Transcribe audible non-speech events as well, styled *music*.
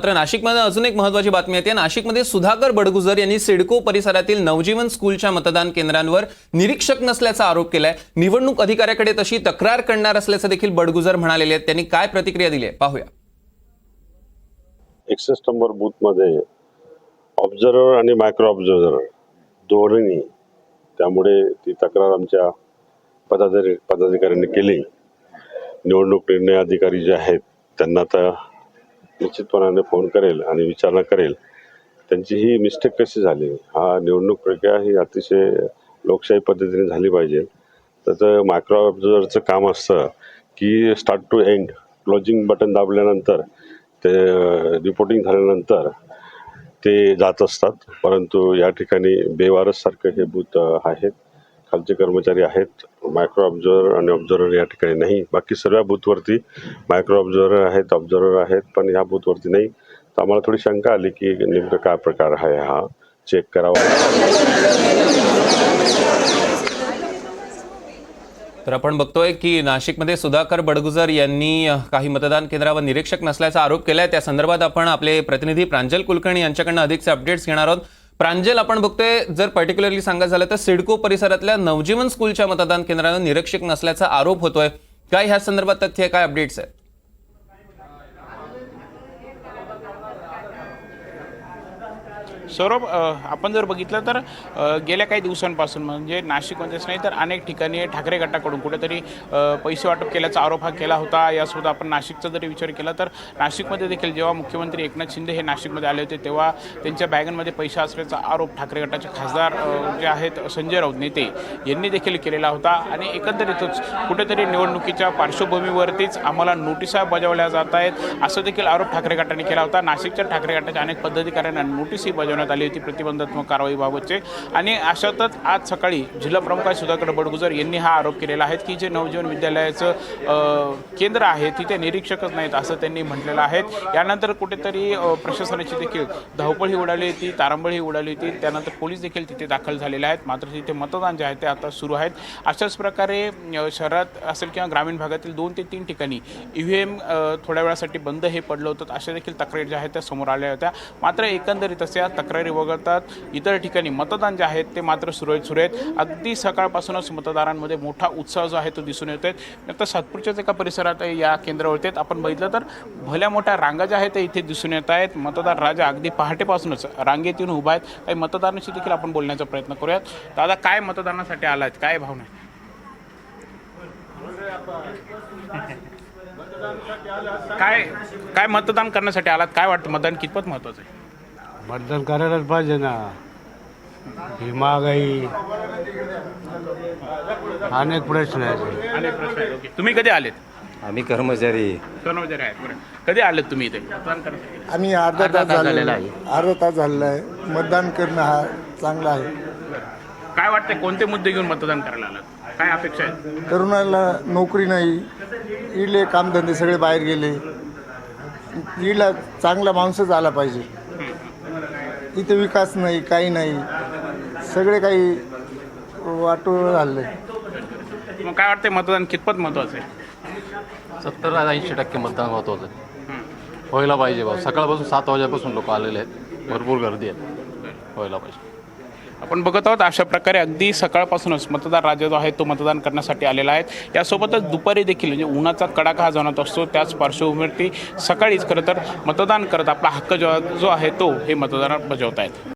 मात्र नाशिकमध्ये अजून एक महत्वाची बातमी येते. नाशिकमध्ये सुधाकर बडगुजर यांनी सिडको परिसरातील नवजीवन स्कूलच्या मतदान केंद्रांवर निरीक्षक नसल्याचा आरोप केलाय. निवडणूक अधिकाऱ्याकडे तशी तक्रार करणार असल्याचं देखील बडगुजर म्हणालेले आहेत. त्यांनी काय प्रतिक्रिया दिली आहे? पाहूया. एकसष्ट नंबर बूथमध्ये ऑब्झर्वर आणि मायक्रो ऑब्झर्वर दोन्ही त्यामुळे ती तक्रार आमच्या पदाधिकारी पदाधिकाऱ्यांनी केली. निवडणूक निर्णय अधिकारी जे आहेत त्यांना आता निश्चितपणाने फोन करेल आणि विचारणा करेल. त्यांची ही मिस्टेक कशी झाली? हा निवडणूक प्रक्रिया ही अतिशय लोकशाही पद्धतीने झाली पाहिजे. त्याचं मायक्रो ऑब्झर्वरचं काम असतं की start to end closing button दाबल्यानंतर ते रिपोर्टिंग झाल्यानंतर ते जात असतात. परंतु या ठिकाणी बेवारससारखं हे बूथ आहेत. खालचे कर्मचारी आहेत. मायक्रो ऑब्झर्वर आणि ऑब्झर्वर या ठिकाणी नाही. बाकी सर्व बूथवरती मायक्रो ऑब्झर्वर आहेत ऑब्झर्वर आहेत पण ह्या बूथवरती नाही. तर आम्हाला थोडी शंका आली की नेमकं काय प्रकार आहे हा. चेक करावा. तर आपण बघतोय की नाशिकमध्ये सुधाकर बडगुजर यांनी काही मतदान केंद्रावर निरीक्षक नसल्याचा आरोप केलाय. त्या संदर्भात आपण आपले प्रतिनिधी प्रांजल कुलकर्णी यांच्याकडनं अधिकचे अपडेट्स घेणार आहोत. प्रांजल आपण बघतोय जर पर्टिक्युलरली सांगायचं झालं तर सिडको परिसरातल्या नवजीवन स्कूलच्या मतदान केंद्रानं निरीक्षक नसल्याचा आरोप होतोय. काय ह्या संदर्भात तथ्य काय अपडेट्स आहेत? सौरभ आपण जर बघितलं तर गेल्या काही दिवसांपासून म्हणजे नाशिकमध्येच नाही तर अनेक ठिकाणी ठाकरे गटाकडून कुठेतरी पैसे वाटप केल्याचा आरोप हा केला होता. यासोबत आपण नाशिकचा जरी विचार केला तर नाशिकमध्ये देखील जेव्हा मुख्यमंत्री एकनाथ शिंदे हे नाशिकमध्ये आले होते तेव्हा त्यांच्या बॅगांमध्ये पैसे असल्याचा आरोप ठाकरे गटाचे खासदार जे आहेत संजय राऊत नेते यांनी देखील केलेला होता. आणि एकंदरीतच कुठेतरी निवडणुकीच्या पार्श्वभूमीवरतीच आम्हाला नोटिसा बजावल्या जात आहेत असं देखील आरोप ठाकरे गटाने केला होता. नाशिकच्या ठाकरे गटाच्या अनेक पदाधिकाऱ्यांना नोटीसही बजावण्यात आली होती. प्रतिबंधात्मक कारवाईबाबतचे आणि अशातच आज सकाळी जिल्हा प्रमुख सुधाकर बडगुजर यांनी हा आरोप केलेला आहे की जे नवजीवन विद्यालयाचं केंद्र आहे तिथे निरीक्षकच नाहीत असं त्यांनी म्हटलेलं आहे. यानंतर कुठेतरी प्रशासनाची देखील धावपळ ही उडाली होती तारांबळ ही उडाली होती. त्यानंतर पोलीस देखील तिथे दाखल झालेले आहेत. मात्र तिथे मतदान जे आहे ते आता सुरू आहेत. अशाच प्रकारे शहरात असेल किंवा ग्रामीण भागातील दोन ते तीन ठिकाणी ई व्ही एम थोड्या वेळासाठी बंद हे पडलं होतं. अशा देखील तक्रारी ज्या आहेत त्या समोर आल्या होत्या. मात्र एकंदरीत अशा तक्रारी वगळतात. इतर ठिकाणी मतदान जे आहेत ते मात्र सुरळीत सुरू आहेत. अगदी सकाळपासूनच मतदारांमध्ये मोठा उत्साह जो आहे तो दिसून येतो आहे आता सातपूरच्याच एका परिसरात या केंद्रावरती आहेत. आपण बघितलं तर भल्या मोठ्या रांगा ज्या आहेत त्या इथे दिसून येत आहेत. मतदार राजा अगदी पहाटेपासूनच रांगेत येऊन उभा आहेत. काही मतदारांशी देखील आपण बोलण्याचा प्रयत्न करूयात. दादा काय मतदानासाठी आला आहेत काय भावना आहे? *laughs* काय काय मतदान करण्यासाठी आलात? काय वाटतं? मतदान कितपत महत्वाचं आहे? मतदान करायलाच पाहिजे ना. ही महागाई अनेक प्रश्न आहेत. अनेक प्रश्न आहेत ओके. तुम्ही कधी आलेत? आम्ही कर्मचारी. कर्मचारी आहेत बरं. कधी आलेत तुम्ही इथे? मतदान करण्यासाठी आम्ही अर्धा तास झालेला आहे. अर्धा तास झालेला आहे. मतदान करणं हा चांगला आहे. काय वाटतंय कोणते मुद्दे घेऊन मतदान करायला आलात? काय अपेक्षा आहेत? तरुणाला नोकरी नाही. इडले कामधंदे सगळे बाहेर गेले. इडला चांगला माणूसच आला पाहिजे. इथे विकास नाही काही नाही. सगळे काही वाटोळ झालं मग काय वाटतंय मतदान कितपत महत्वाचं आहे? सत्तर ऐंशी टक्के मतदान होत होतं व्हायला पाहिजे भाऊ. सकाळपासून सात वाजेपासून लोक आलेले आहेत. भरपूर गर्दी आहे. व्हायला पाहिजे. आपण बघत आहोत अशा प्रकारे अगदी सकाळपासूनच मतदार राजा जो आहे तो मतदान करण्यासाठी आलेला आहे. यासोबतच दुपारी देखील म्हणजे उन्हाचा कडाका हा जाणवत असतो त्याच पार्श्वभूमीवरती सकाळीच खरं तर मतदान करत आपला हक्क जो जो आहे तो हे मतदारात बजावत आहेत